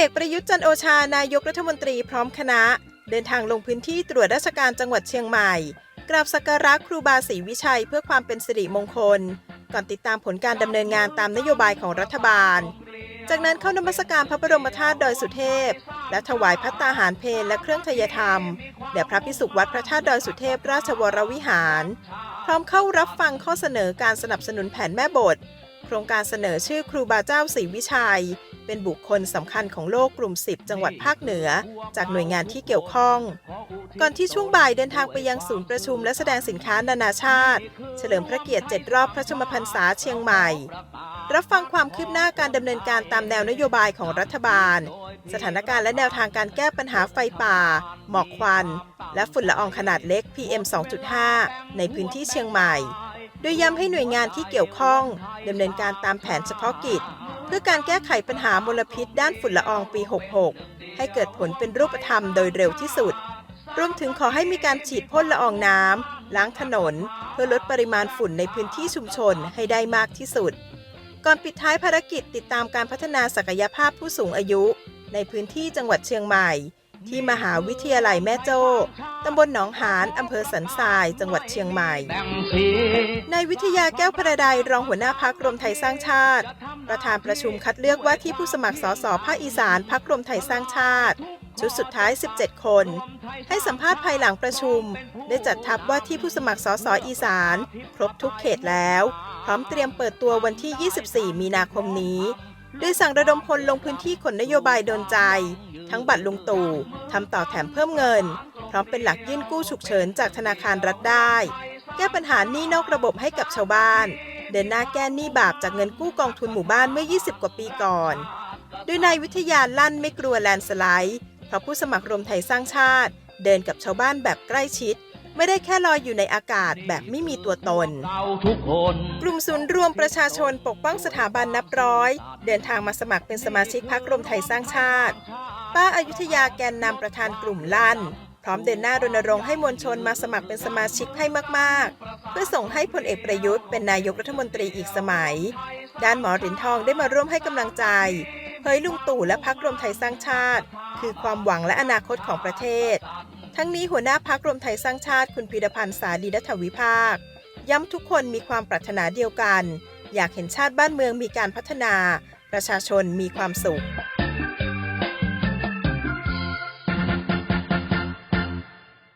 เอกประยุทธ์จันโอชานายกรัฐมนตรีพร้อมคณะ เดินทางลงพื้นที่ตรวจราชการจังหวัดเชียงใหม่ กราบสักการะครูบาศรีวิชัยเพื่อความเป็นสิริมงคล ก่อนติดตามผลการดำเนินงานตามนโยบายของรัฐบาล จากนั้นเข้านมัสการพระบรมธาตุดอยสุเทพ และถวายพัตตาหารเพลและเครื่องทยธรรมแด่พระพิสุวัดพระธาตุดอยสุเทพราชวรวิหาร พร้อมเข้ารับฟังข้อเสนอการสนับสนุนแผนแม่บท โครงการเสนอชื่อครูบาเจ้าศรีวิชัย เป็นบุคคลสำคัญของโลกกลุ่ม 10 จังหวัดภาคเหนือ จากหน่วยงานที่เกี่ยวข้อง ก่อนที่ช่วงบ่ายเดินทางไปยังศูนย์ประชุมและแสดงสินค้านานาชาติ เฉลิมพระเกียรติ 7 รอบพระชมพรรษาเชียงใหม่ รับฟังความคืบหน้าการดำเนินการตามแนวนโยบายของรัฐบาล สถานการณ์และแนวทางการแก้ปัญหาไฟป่า หมอกควัน และฝุ่นละอองขนาดเล็ก PM 2.5 ในพื้นที่เชียงใหม่ โดยย้ำให้หน่วยงานที่เกี่ยวข้องดำเนินการตามแผนเฉพาะกิจ เพื่อการแก้ไขปัญหามลพิษด้านฝุ่นละอองปี 66 ให้เกิดผลเป็นรูปธรรมโดยเร็วที่สุด รวมถึงขอให้มีการฉีดพ่นละอองน้ำล้างถนน เพื่อลดปริมาณฝุ่นในพื้นที่ชุมชนให้ได้มากที่สุด ก่อนปิดท้ายภารกิจติดตามการพัฒนาศักยภาพผู้สูงอายุ ในพื้นที่จังหวัดเชียงใหม่ ที่มหาวิทยาลัยแม่โจ้ ตำบลหนองหาน อำเภอสันทราย จังหวัดเชียงใหม่ในวิทยาแก้วพระใดรองหัวหน้าพักรวมไทยสร้างชาติ ประธานประชุมคัดเลือกว่าที่ผู้สมัครสสภาคอีสานพักรวมไทยสร้างชาติ ชุดสุดท้าย 17 คน ให้สัมภาษณ์ภายหลังประชุม ได้จัดทัพว่าที่ผู้สมัครสสอีสาน ครบทุกเขตแล้ว พร้อมเตรียมเปิดตัววันที่ 24 มีนาคมนี้ โดยสั่งระดมพลลงพื้นที่ขนนโยบายโดนใจ ทั้งบัตรลุงตู่ทำต่อแถมเพิ่มเงิน พร้อมเป็นหลักยื่นกู้ฉุกเฉินจากธนาคารรัฐได้ แก้ปัญหาหนี้นอกระบบให้กับชาวบ้าน เดินหน้าแก้หนี้บาปจากเงินกู้กองทุนหมู่บ้านเมื่อ 20 กว่าปีก่อน โดยนายวิทยาลั่นไม่กลัวแลนสไลด์เพราะผู้สมัครรวมไทยสร้างชาติ เดินกับชาวบ้านแบบใกล้ชิด ไม่ได้แค่ลอยอยู่ในอากาศแบบไม่มีตัวตน กลุ่มศูนย์รวมประชาชนปกป้องสถาบันนับร้อย เดินทางมาสมัครเป็นสมาชิกพรรครวมไทยสร้างชาติ ป้าอายุทยาแกนนำประธานกลุ่มลั่น พร้อมเดินหน้ารณรงค์ให้มวลชนมาสมัครเป็นสมาชิกให้มาก ๆ เพื่อส่งให้พลเอกประยุทธ์เป็นนายกรัฐมนตรีอีกสมัย ด้านหมอเหรินทองได้มาร่วมให้กำลังใจเผยลุงตู่และพักรวมไทยสร้างชาติ คือความหวังและอนาคตของประเทศ ทั้งนี้หัวหน้าพักรวมไทยสร้างชาติคุณพีรพันธ์สาดีรัฐวิภาค ย้ำทุกคนมีความปรารถนาเดียวกัน อยากเห็นชาติบ้านเมืองมีการพัฒนา ประชาชนมีความสุข